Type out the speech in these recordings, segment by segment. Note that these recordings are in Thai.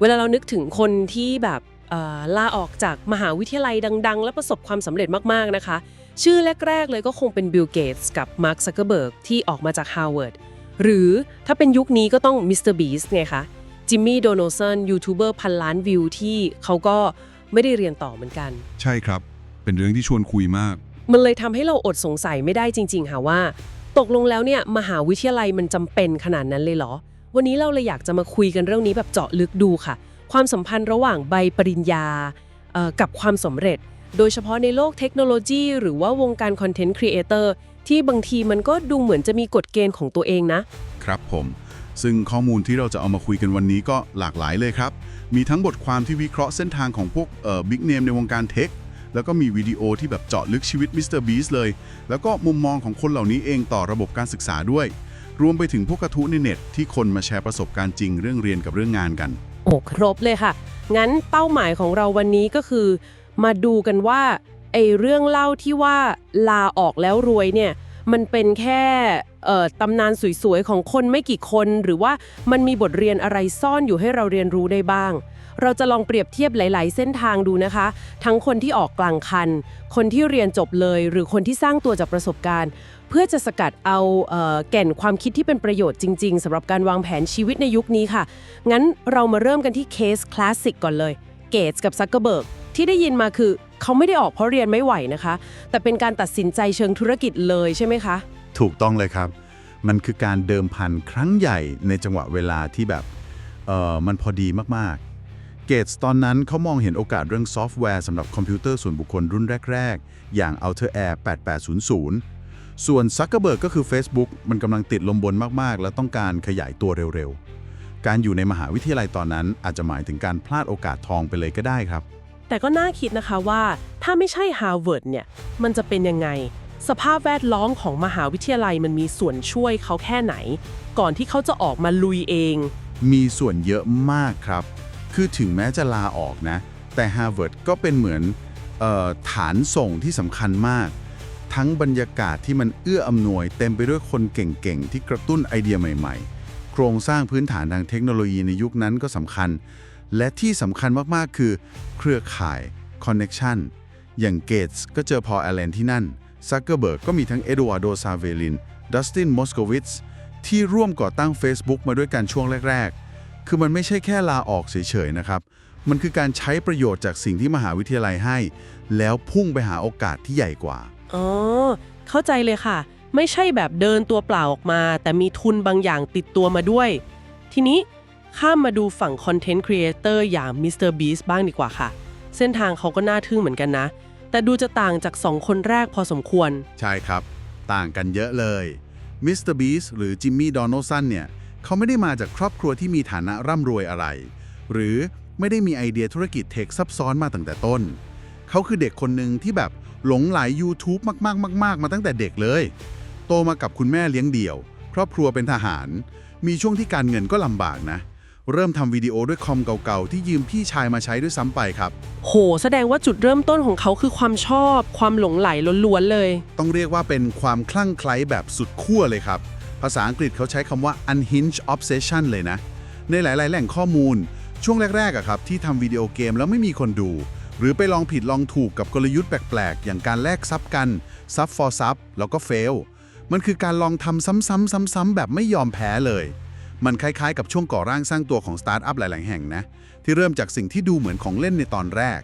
เวลาเรานึกถึงคนที่แบบเอ่อลาออกจากมหาวิทยาลัยดัง ๆ และประสบความสำเร็จมาก ๆ นะคะ ชื่อแรก ๆ เลยก็คงเป็นบิลเกตส์กับมาร์คซักเกอร์เบิร์กที่ออกมาจากฮาร์วาร์ดหรือถ้าเป็นยุคนี้ก็ต้องมิสเตอร์บีสไงคะจิมมี่โดนัลสันยูทูบเบอร์พันล้านวิวที่เขาก็ไม่ได้เรียนต่อเหมือนกัน ใช่ครับ เป็นเรื่องที่ชวนคุยมาก มันเลยทำให้เราอดสงสัยไม่ได้จริง ๆ ค่ะว่า ตกลงแล้วเนี่ยมหาวิทยาลัยมันจำเป็นขนาดนั้นเลยเหรอ วันนี้เราเลยอยากจะมาคุยกันเรื่องนี้แบบเจาะลึกดูค่ะ ความสัมพันธ์ระหว่างใบปริญญากับความสำเร็จ โดยเฉพาะในโลกเทคโนโลยี หรือว่าวงการคอนเทนต์ครีเอเตอร์ที่บางทีมันก็ดูเหมือนจะมีกฎเกณฑ์ของตัวเองนะ ครับผม ซึ่งข้อมูลที่เราจะเอามาคุยกันวันนี้ก็หลากหลายเลยครับ มีทั้งบทความที่วิเคราะห์เส้นทางของพวกบิ๊กเนมในวงการเทคแล้วก็มีวิดีโอที่แบบเจาะลึกชีวิตมิสเตอร์บีสเลย แล้วก็มุมมองของคนเหล่านี้เองต่อระบบการศึกษาด้วย รวมไปถึงพวกกระทู้ในเน็ตที่คนมาแชร์ประสบการณ์จริงเรื่องเรียนกับเรื่องงานกัน โอ้ครบเลยค่ะ งั้นเป้าหมายของเราวันนี้ก็คือ มาดูกันว่าไอเรื่องเล่าที่ว่าลาออกแล้วรวยเนี่ย มันเป็นแค่ตำนานสวยๆของคนไม่กี่คน หรือว่ามันมีบทเรียนอะไรซ่อนอยู่ให้เราเรียนรู้ได้บ้าง เราจะลองเปรียบเทียบหลาย ๆ เส้นทางดูนะคะ ทั้งคนที่ออกกลางคัน คนที่เรียนจบเลย หรือคนที่สร้างตัวจากประสบการณ์ เพื่อจะสกัดเอาเออแก่นความคิดที่เป็นประโยชน์จริง ๆสำหรับการวางแผนชีวิตในยุคนี้ค่ะ งั้นเรามาเริ่มกันที่เคสคลาสสิกก่อนเลยเกตส์กับซักเกอร์เบิร์กที่ได้ยินมาคือเขาไม่ได้ออกเพราะเรียนไม่ไหวนะคะ แต่เป็นการตัดสินใจเชิงธุรกิจเลยใช่ไหมคะ ถูกต้องเลยครับ มันคือการเดิมพันครั้งใหญ่ในจังหวะเวลาที่แบบเออมันพอดีมากๆ เกตส์ตอนนั้นเขามองเห็นโอกาสเรื่องซอฟต์แวร์สำหรับคอมพิวเตอร์ส่วนบุคคลรุ่นแรก ๆ อย่าง Altair Air 8800 ส่วน Zuckerberg ก็คือ Facebook มันกำลังติดลมบนมาก ๆ และต้องการขยายตัวเร็ว ๆ การอยู่ในมหาวิทยาลัยตอนนั้นอาจจะหมายถึงการพลาดโอกาสทองไปเลยก็ได้ครับ แต่ก็น่าคิดนะคะว่าถ้าไม่ใช่ฮาร์วาร์ดเนี่ยมันจะเป็นยังไง สภาพแวดล้อมของมหาวิทยาลัยมันมีส่วนช่วยเขาแค่ไหน ก่อนที่เขาจะออกมาลุยเอง มีส่วนเยอะมากครับ คือถึงแม้จะลาออกนะ แต่ Harvard ก็เป็นเหมือนออฐานส่งที่สำคัญมาก ทั้งบรรยากาศที่มันเอื้ออำนวย เต็มไปด้วยคนเก่งๆ ที่กระตุ้นไอเดียใหม่ๆ โครงสร้างพื้นฐานทางเทคโนโลยีในยุคนั้นก็สำคัญ และที่สำคัญมากๆ คือเครือข่าย Connection อย่างเกตส์ก็เจอพอแอลเลนที่นั่นซักเกอร์เบิร์กก็มีทั้งเอ d ด a r โดซาเวลินดัสตินมอสโกวิชที่ร่วมก่อตั้ง Facebook มาด้วยกันช่วงแรกๆ คือมันไม่ใช่แค่ลาออกเฉยๆนะครับ มันคือการใช้ประโยชน์จากสิ่งที่มหาวิทยาลัยให้ แล้วพุ่งไปหาโอกาสที่ใหญ่กว่า อ๋อ เข้าใจเลยค่ะ ไม่ใช่แบบเดินตัวเปล่าออกมา แต่มีทุนบางอย่างติดตัวมาด้วย ทีนี้ข้ามมาดูฝั่งคอนเทนต์ครีเอเตอร์อย่าง Mr. Beast บ้างดีกว่าค่ะ เส้นทางเขาก็น่าทึ่งเหมือนกันนะ แต่ดูจะต่างจาก 2 คนแรกพอสมควร ใช่ครับ ต่างกันเยอะเลยมิสเตอร์บีสหรือจิมมี่ดอน l d สันเนี่ย เขาไม่ได้มาจากครอบครัวที่มีฐานะร่ำรวยอะไร หรือไม่ได้มีไอเดียธุรกิจเทคซับซ้อนมาตั้งแต่ต้น เขาคือเด็กคนหนึ่งที่แบบหลงไหล YouTube มากๆ มาก ๆ มาตั้งแต่เด็กเลย โตมากับคุณแม่เลี้ยงเดี่ยว ครอบครัวเป็นทหาร มีช่วงที่การเงินก็ลำบากนะ เริ่มทำวิดีโอด้วยคอมเก่าๆ ที่ยืมพี่ชายมาใช้ด้วยซ้ำไปครับ โห แสดงว่าจุดเริ่มต้นของเขาคือความชอบ ความหลงไหลล้วนๆเลย ต้องเรียกว่าเป็นความคลั่งไคล้แบบสุดขั้วเลยครับ ภาษาอังกฤษเขาใช้คำว่า unhinged obsession เลยนะ ในหลาย ๆ แหล่งข้อมูล ช่วงแรกๆอะครับที่ทำวิดีโอเกมแล้วไม่มีคนดู หรือไปลองผิดลองถูกกับกลยุทธ์แปลก ๆ อย่างการแลกซับกันซับ for ซับแล้วก็ fail มันคือการลองทำซ้ำๆๆๆแบบไม่ยอมแพ้เลย มันคล้ายๆ กับช่วงก่อร่างสร้างตัวของสตาร์ทอัพหลาย ๆ แห่งนะ ที่เริ่มจากสิ่งที่ดูเหมือนของเล่นในตอนแรก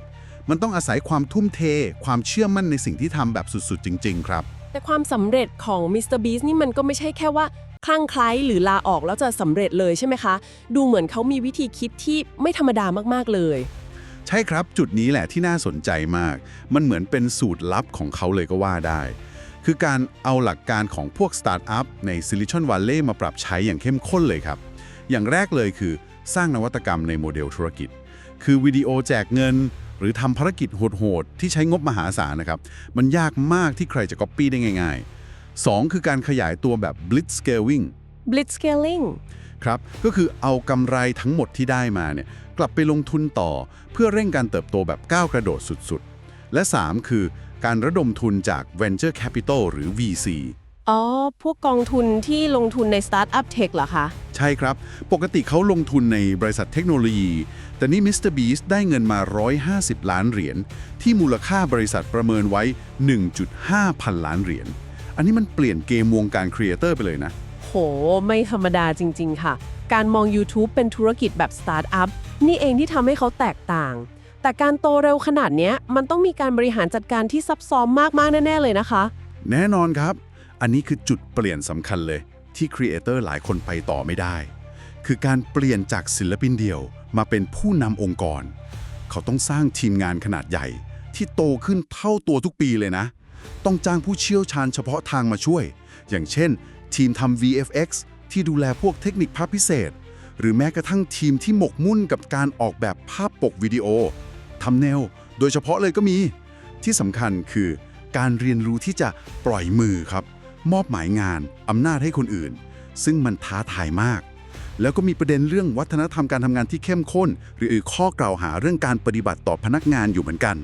มันต้องอาศัยความทุ่มเท ความเชื่อมั่นในสิ่งที่ทำแบบสุด ๆ จริง ๆ ครับ แต่ความสำเร็จของ Mr. Beast นี่มันก็ไม่ใช่แค่ว่าคลั่งไคล้หรือลาออกแล้วจะสำเร็จเลยใช่ไหมคะ ดูเหมือนเขามีวิธีคิดที่ไม่ธรรมดามากๆเลย ใช่ครับจุดนี้แหละที่น่าสนใจมาก มันเหมือนเป็นสูตรลับของเขาเลยก็ว่าได้ คือการเอาหลักการของพวกสตาร์ทอัพในซิลิคอนวัลเลย์มาปรับใช้อย่างเข้มข้นเลยครับ อย่างแรกเลยคือสร้างนวัตกรรมในโมเดลธุรกิจ คือวิดีโอแจกเงิน รือทำภารกิจโหดๆที่ใช้งบมหาศาลนะครับ มันยากมากที่ใครจะก๊อปปี้ได้ง่ายๆ 2 คือการขยายตัวแบบ blitz scaling Blitzscaling ครับ ก็คือเอากำไรทั้งหมดที่ได้มาเนี่ยกลับไปลงทุนต่อเพื่อเร่งการเติบโตแบบก้าวกระโดดสุดๆ และ 3 คือการระดมทุนจาก Venture Capital หรือ VC อ๋อ พวกกองทุนที่ลงทุนในสตาร์ทอัพเทคเหรอคะ ใช่ครับ ปกติเขาลงทุนในบริษัทเทคโนโลยี แต่นี่มิสเตอร์บีสได้เงินมา 150 ล้านเหรียญ ที่มูลค่าบริษัทประเมินไว้ 1.5 พันล้านเหรียญ อันนี้มันเปลี่ยนเกมวงการครีเอเตอร์ไปเลยนะ โห ไม่ธรรมดาจริง ๆ ค่ะ การมอง YouTube เป็นธุรกิจแบบสตาร์ทอัพนี่เองที่ทำให้เขาแตกต่าง แต่การโตเร็วขนาดเนี้ยมันต้องมีการบริหารจัดการที่ซับซ้อนมากๆแน่ๆเลยนะคะ แน่นอนครับ อันนี้คือจุดเปลี่ยนสำคัญเลยที่ครีเอเตอร์หลายคนไปต่อไม่ได้ คือการเปลี่ยนจากศิลปินเดี่ยวมาเป็นผู้นำองค์กร เขาต้องสร้างทีมงานขนาดใหญ่ ที่โตขึ้นเท่าตัวทุกปีเลยนะ ต้องจ้างผู้เชี่ยวชาญเฉพาะทางมาช่วย อย่างเช่น ทีมทำ VFX ที่ดูแลพวกเทคนิคภาพพิเศษ หรือแม้กระทั่งทีมที่หมกมุ่นกับการออกแบบภาพปกวิดีโอทำแนวโดยเฉพาะเลยก็มี ที่สำคัญคือการเรียนรู้ที่จะปล่อยมือครับ มอบหมายงาน อำนาจให้คนอื่น ซึ่งมันท้าทายมาก แล้วก็มีประเด็นเรื่องวัฒนธรรมการทำงานที่เข้มข้น หรือข้อกล่าวหาเรื่องการปฏิบัติต่อพนักงานอยู่เหมือนกัน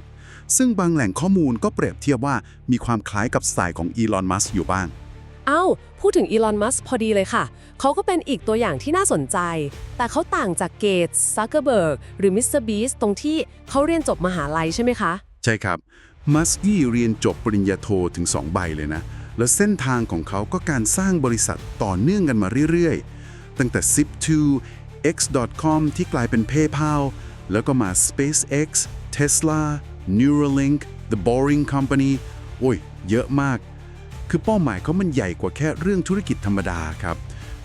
ซึ่งบางแหล่งข้อมูลก็เปรียบเทียบว่ามีความคล้ายกับสไตล์ของอีลอน มัสอยู่บ้างเอ้า พูดถึงอีลอน มัสพอดีเลยค่ะ เขาก็เป็นอีกตัวอย่างที่น่าสนใจ แต่เขาต่างจากเกตส์ซักเกอร์เบิร์ก หรือมิสเตอร์บีสตรงที่เขาเรียนจบมหาลัยใช่ไหมคะ ใช่ครับ มัสกี้เรียนจบปริญญาโทถึง 2 ใบเลยนะ แล้วเส้นทางของเขาก็การสร้างบริษัทต่อเนื่องกันมาเรื่อยๆ ตั้งแต่ Zip2 X.com ที่กลายเป็น PayPal แล้วก็มา SpaceX Tesla Neuralink The Boring Company โอ้ย เยอะมาก คือเป้าหมายเขามันใหญ่กว่าแค่เรื่องธุรกิจธรรมดาครับ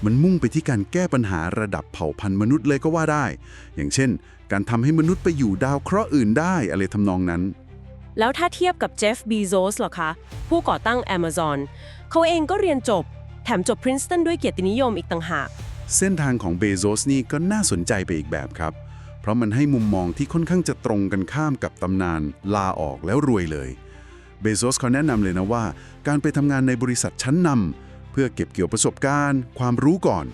มันมุ่งไปที่การแก้ปัญหาระดับเผ่าพันธุ์มนุษย์เลยก็ว่าได้ อย่างเช่น การทำให้มนุษย์ไปอยู่ดาวเคราะห์อื่นได้อะไรทำนองนั้น แล้วถ้าเทียบกับเจฟบีโซสหรอคะ ผู้ก่อตั้ง Amazon เขาเองก็เรียนจบ แถมจบ Princeton ด้วยเกียรตินิยมอีกต่างหาก เส้นทางของเบโซสนี่ก็น่าสนใจไปอีกแบบครับ เพราะมันให้มุมมองที่ค่อนข้างจะตรงกันข้ามกับตำนาน ลาออกแล้วรวยเลย เบโซสเขาแนะนำเลยนะว่า การไปทำงานในบริษัทชั้นนำเพื่อเก็บเกี่ยวประสบการณ์ ความรู้ก่อน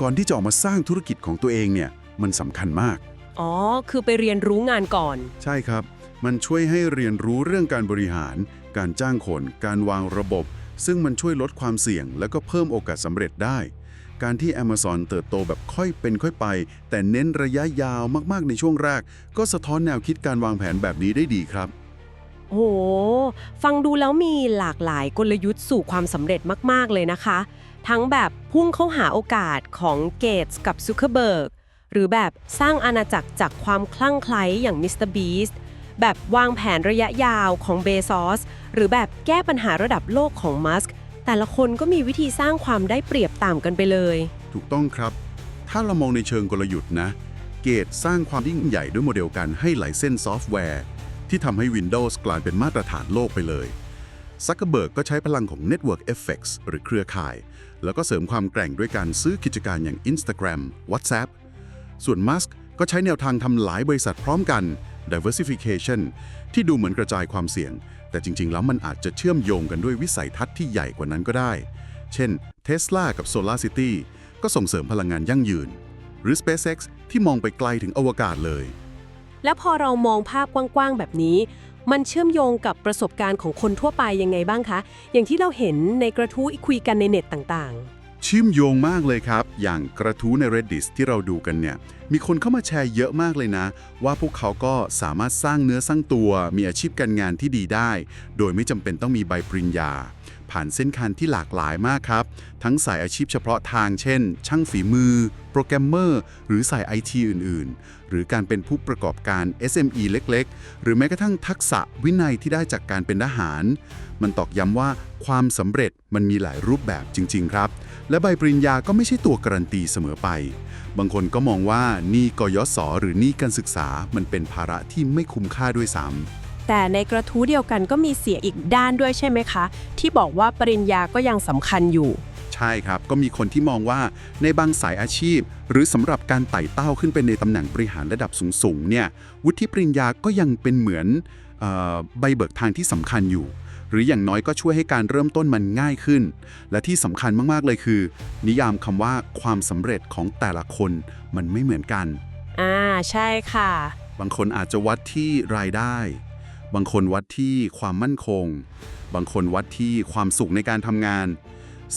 ก่อนที่จะออกมาสร้างธุรกิจของตัวเองเนี่ยมันสำคัญมาก อ๋อ คือไปเรียนรู้งานก่อน ใช่ครับ มันช่วยให้เรียนรู้เรื่องการบริหาร การจ้างคน การวางระบบ ซึ่งมันช่วยลดความเสี่ยง แล้วก็เพิ่มโอกาสสำเร็จได้ การที่ Amazon เติบโตแบบค่อยเป็นค่อยไป แต่เน้นระยะยาวมากๆในช่วงแรก ก็สะท้อนแนวคิดการวางแผนแบบนี้ได้ดีครับ โอ้โห ฟังดูแล้วมีหลากหลายกลยุทธ์สู่ความสำเร็จมาก ๆ เลยนะคะ ทั้งแบบพุ่งเข้าหาโอกาสของเกตส์กับซูเคอร์เบิร์กหรือแบบสร้างอาณาจักรจากความคลั่งไคล้อย่างมิสเตอร์บีสต์ แบบวางแผนระยะยาวของเบซอส หรือแบบแก้ปัญหาระดับโลกของมัสก์แต่ละคนก็มีวิธีสร้างความได้เปรียบต่างกันไปเลย ถูกต้องครับ ถ้าเรามองในเชิงกลยุทธ์นะ เกตสร้างความยิ่งใหญ่ด้วยโมเดลการให้ไหลเส้นซอฟต์แวร์ ที่ทำให้ Windows กลายเป็นมาตรฐานโลกไปเลยซักเกอร์เบิร์กก็ใช้พลังของ Network Effects หรือเครือข่าย แล้วก็เสริมความแกร่งด้วยการซื้อกิจการอย่าง Instagram WhatsApp ส่วนมัสก์ก็ใช้แนวทางทำหลายบริษัทพร้อมกัน diversification ที่ดูเหมือนกระจายความเสี่ยง แต่จริง ๆ แล้วมันอาจจะเชื่อมโยงกันด้วยวิสัยทัศน์ที่ใหญ่กว่านั้นก็ได้ เช่น Tesla กับ Solar City ก็ส่งเสริมพลังงานยั่งยืน หรือ SpaceX ที่มองไปไกลถึงอวกาศเลย แล้วพอเรามองภาพกว้างๆ แบบนี้ มันเชื่อมโยงกับประสบการณ์ของคนทั่วไปยังไงบ้างคะ อย่างที่เราเห็นในกระทู้คุยกันในเน็ตต่างเชื่อมโยงมากเลยครับ อย่างกระทู้ใน Reddit ที่เราดูกันเนี่ยมีคนเข้ามาแชร์เยอะมากเลยนะ ว่าพวกเขาก็สามารถสร้างเนื้อสร้างตัวมีอาชีพการงานที่ดีได้ โดยไม่จำเป็นต้องมีใบปริญญา ผ่านเส้นคันที่หลากหลายมากครับ ทั้งสายอาชีพเฉพาะทางเช่น ช่างฝีมือ โปรแกรมเมอร์ หรือสายไอทีอื่น ๆ หรือการเป็นผู้ประกอบการ SME เล็ก ๆ หรือแม้กระทั่งทักษะวินัยที่ได้จากการเป็นทหาร มันตอกย้ำว่าความสำเร็จมันมีหลายรูปแบบจริง ๆ ครับ และใบปริญญาก็ไม่ใช่ตัวการันตีเสมอไป บางคนก็มองว่าหนี่กยศหรือหนี่การศึกษามันเป็นภาระที่ไม่คุ้มค่าด้วยซ้ำๆแต่ในกระทู้เดียวกันก็มีเสียงอีกด้านด้วยใช่ไหมคะ ที่บอกว่าปริญญาก็ยังสำคัญอยู่ ใช่ครับ ก็มีคนที่มองว่าในบางสายอาชีพ หรือสำหรับการไต่เต้าขึ้นไปในตำแหน่งบริหารระดับสูงๆเนี่ยวุฒิปริญญาก็ยังเป็นเหมือนเออใบเบิกทางที่สำคัญอยู่ หรืออย่างน้อยก็ช่วยให้การเริ่มต้นมันง่ายขึ้น และที่สำคัญมากๆเลยคือ นิยามคำว่าความสำเร็จของแต่ละคนมันไม่เหมือนกัน อ่าใช่ค่ะ บางคนอาจจะวัดที่รายได้ บางคนวัดที่ความมั่นคง บางคนวัดที่ความสุขในการทำงาน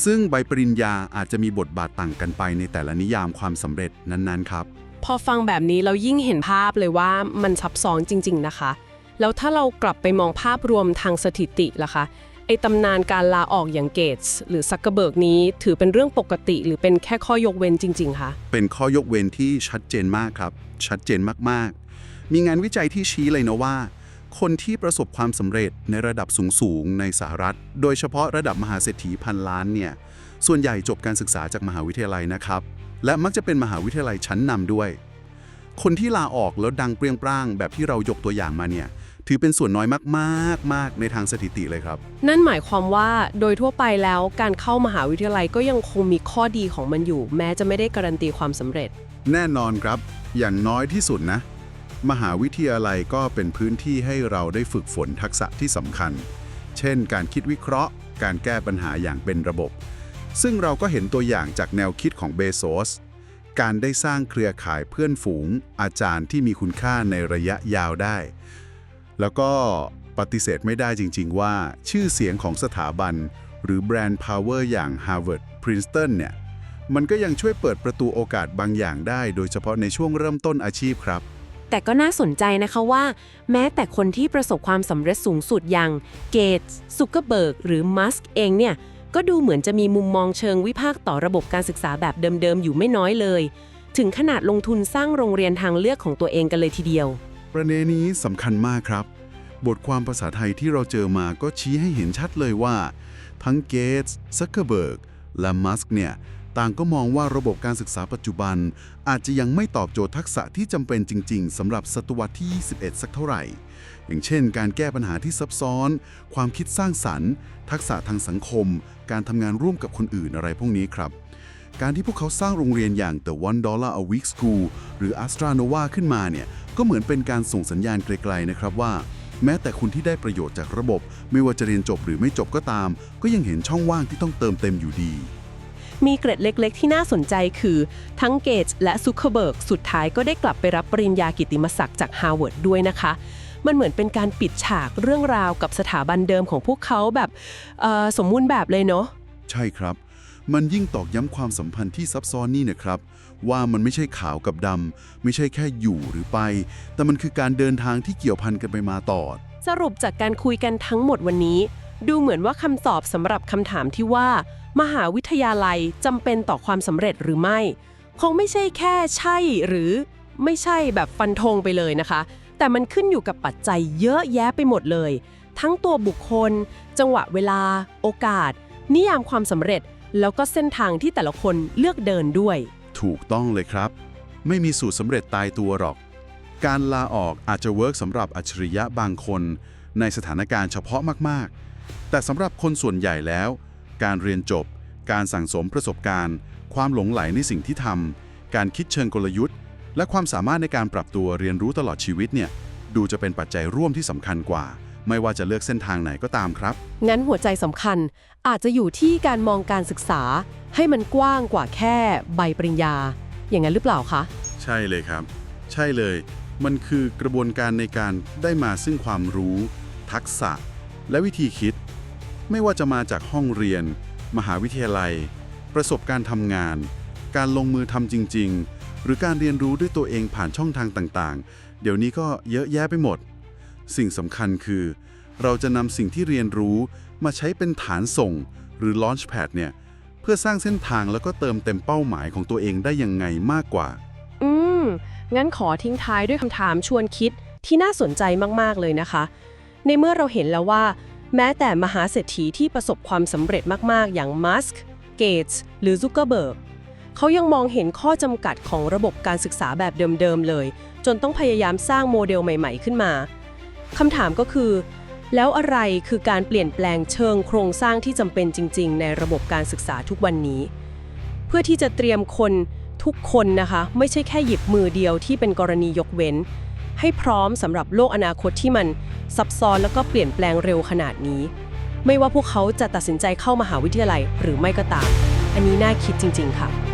ซึ่งใบปริญญาอาจจะมีบทบาทต่างกันไปในแต่ละนิยามความสำเร็จนั้นๆครับ พอฟังแบบนี้เรายิ่งเห็นภาพเลยว่ามันซับซ้อนจริง ๆ นะคะ แล้วถ้าเรากลับไปมองภาพรวมทางสถิติล่ะคะไอ้ตำนานการลาออกอย่างเกตส์หรือซักเกอร์เบิร์กนี้ถือเป็นเรื่องปกติ หรือเป็นแค่ข้อยกเว้นจริง ๆคะเป็นข้อยกเว้นที่ชัดเจนมากครับ ชัดเจนมากๆ มีงานวิจัยที่ชี้เลยนะว่า คนที่ประสบความสำเร็จในระดับสูงๆในสหรัฐ โดยเฉพาะระดับมหาเศรษฐีพันล้านเนี่ยส่วนใหญ่จบการศึกษาจากมหาวิทยาลัยนะครับ และมักจะเป็นมหาวิทยาลัยชั้นนำด้วย คนที่ลาออกแล้วดังเปรี้ยงปร้างแบบที่เรายกตัวอย่างมาเนี่ย ถือเป็นส่วนน้อยมากๆมากในทางสถิติเลยครับ นั่นหมายความว่าโดยทั่วไปแล้วการเข้ามหาวิทยาลัยก็ยังคงมีข้อดีของมันอยู่ แม้จะไม่ได้การันตีความสำเร็จ แน่นอนครับ อย่างน้อยที่สุดนะ มหาวิทยาลัยก็เป็นพื้นที่ให้เราได้ฝึกฝนทักษะที่สำคัญ เช่น การคิดวิเคราะห์ การแก้ปัญหาอย่างเป็นระบบ ซึ่งเราก็เห็นตัวอย่างจากแนวคิดของเบโซสการได้สร้างเครือข่ายเพื่อนฝูง อาจารย์ที่มีคุณค่าในระยะยาวได้ แล้วก็ปฏิเสธไม่ได้จริง ๆ ว่าชื่อเสียงของสถาบัน หรือแบรนด์พาวเวอร์อย่าง Harvard Princeton เนี่ย มันก็ยังช่วยเปิดประตูโอกาสบางอย่างได้ โดยเฉพาะในช่วงเริ่มต้นอาชีพครับ แต่ก็น่าสนใจนะคะว่า แม้แต่คนที่ประสบความสำเร็จสูงสุดอย่างเกตส์ซุกเกอร์เบิร์กหรือมัสก์เองเนี่ยก็ดูเหมือนจะมีมุมมองเชิงวิพากษ์ต่อระบบการศึกษาแบบเดิมๆอยู่ไม่น้อยเลย ถึงขนาดลงทุนสร้างโรงเรียนทางเลือกของตัวเองกันเลยทีเดียว ประเด็นนี้สำคัญมากครับ บทความภาษาไทยที่เราเจอมาก็ชี้ให้เห็นชัดเลยว่า ทั้งเกตส์ซักเกอร์เบิร์กและมัสก์เนี่ย ต่างก็มองว่าระบบการศึกษาปัจจุบัน อาจจะยังไม่ตอบโจทย์ทักษะที่จำเป็นจริง ๆสำหรับศตวรรษที่ 21 สักเท่าไหร่ อย่างเช่น การแก้ปัญหาที่ซับซ้อน ความคิดสร้างสรรค์ ทักษะทางสังคม การทำงานร่วมกับคนอื่นอะไรพวกนี้ครับ การที่พวกเขาสร้างโรงเรียนอย่าง The One Dollar a Week School หรือ Astra Nova ขึ้นมาเนี่ย ก็เหมือนเป็นการส่งสัญญาณไกลๆนะครับว่า แม้แต่คุณที่ได้ประโยชน์จากระบบ ไม่ว่าจะเรียนจบหรือไม่จบก็ตาม ก็ยังเห็นช่องว่างที่ต้องเติมเต็มอยู่ดีมีเกร็ดเล็กๆ ที่น่าสนใจคือ ทั้งเกตส์และซุ c เคอร์เบิร์กสุดท้ายก็ได้กลับไปรับปริญญากิตติมศักดิ์จากฮาร์วาร์ดด้วยนะคะ มันเหมือนเป็นการปิดฉากเรื่องราวกับสถาบันเดิมของพวกเขาแบบเอ่อสมมุติแบบเลยเนาะใช่ครับ มันยิ่งตอกย้ำความสัมพันธ์ที่ซับซ้อนนี่นะครับ ว่ามันไม่ใช่ขาวกับดำ ไม่ใช่แค่อยู่หรือไป แต่มันคือการเดินทางที่เกี่ยวพันกันไปมาต่อ สรุปจากการคุยกันทั้งหมดวันนี้ ดูเหมือนว่าคำตอบสำหรับคำถามที่ว่า มหาวิทยาลัยจำเป็นต่อความสำเร็จหรือไม่ คงไม่ใช่แค่ใช่หรือ ไม่ใช่แบบฟันธงไปเลยนะคะ แต่มันขึ้นอยู่กับปัจจัยเยอะแยะไปหมดเลย ทั้งตัวบุคคล จังหวะเวลา โอกาส นิยามความสำเร็จ แล้วก็เส้นทางที่แต่ละคนเลือกเดินด้วย ถูกต้องเลยครับ ไม่มีสูตรสำเร็จตายตัวหรอก การลาออกอาจจะเวิร์กสำหรับอัจฉริยะบางคน ในสถานการณ์เฉพาะมากๆ แต่สำหรับคนส่วนใหญ่แล้ว การเรียนจบ การสั่งสมประสบการณ์ ความหลงไหลในสิ่งที่ทำการคิดเชิงกลยุทธ์ และความสามารถในการปรับตัวเรียนรู้ตลอดชีวิตเนี่ยดูจะเป็นปัจจัยร่วมที่สำคัญกว่า ไม่ว่าจะเลือกเส้นทางไหนก็ตามครับ งั้นหัวใจสำคัญอาจจะอยู่ที่การมองการศึกษา ให้มันกว้างกว่าแค่ใบปริญญา อย่างนั้นหรือเปล่าคะ ใช่เลยครับ ใช่เลย มันคือกระบวนการในการได้มาซึ่งความรู้ ทักษะ และวิธีคิด ไม่ว่าจะมาจากห้องเรียน มหาวิทยาลัย ประสบการณ์ทำงาน การลงมือทำจริง ๆ หรือการเรียนรู้ด้วยตัวเองผ่านช่องทางต่างๆ เดี๋ยวนี้ก็เยอะแยะไปหมด สิ่งสำคัญคือ เราจะนำสิ่งที่เรียนรู้มาใช้เป็นฐานส่ง หรือ Launchpad เนี่ย เพื่อสร้างเส้นทางแล้วก็เติมเต็มเป้าหมายของตัวเองได้ยังไงมากกว่า อืม งั้นขอทิ้งท้ายด้วยคำถามชวนคิดที่น่าสนใจมาก ๆ เลยนะคะ ในเมื่อเราเห็นแล้วว่า แม้แต่มหาเศรษฐีที่ประสบความสำเร็จมาก ๆ อย่างมัสก์เกตส์หรือซุกเกอร์เบิร์กเขายังมองเห็นข้อจำกัดของระบบการศึกษาแบบเดิม ๆ เลย จนต้องพยายามสร้างโมเดลใหม่ ๆ ขึ้นมา คำถามก็คือ แล้วอะไรคือการเปลี่ยนแปลงเชิงโครงสร้างที่จำเป็นจริง ๆ ในระบบการศึกษาทุกวันนี้ เพื่อที่จะเตรียมคนทุกคนนะคะ ไม่ใช่แค่หยิบมือเดียวที่เป็นกรณียกเว้น ให้พร้อมสำหรับโลกอนาคตที่มันซับซ้อนแล้วก็เปลี่ยนแปลงเร็วขนาดนี้ ไม่ว่าพวกเขาจะตัดสินใจเข้ามหาวิทยาลัยหรือไม่ก็ตาม อันนี้น่าคิดจริง ๆ ค่ะ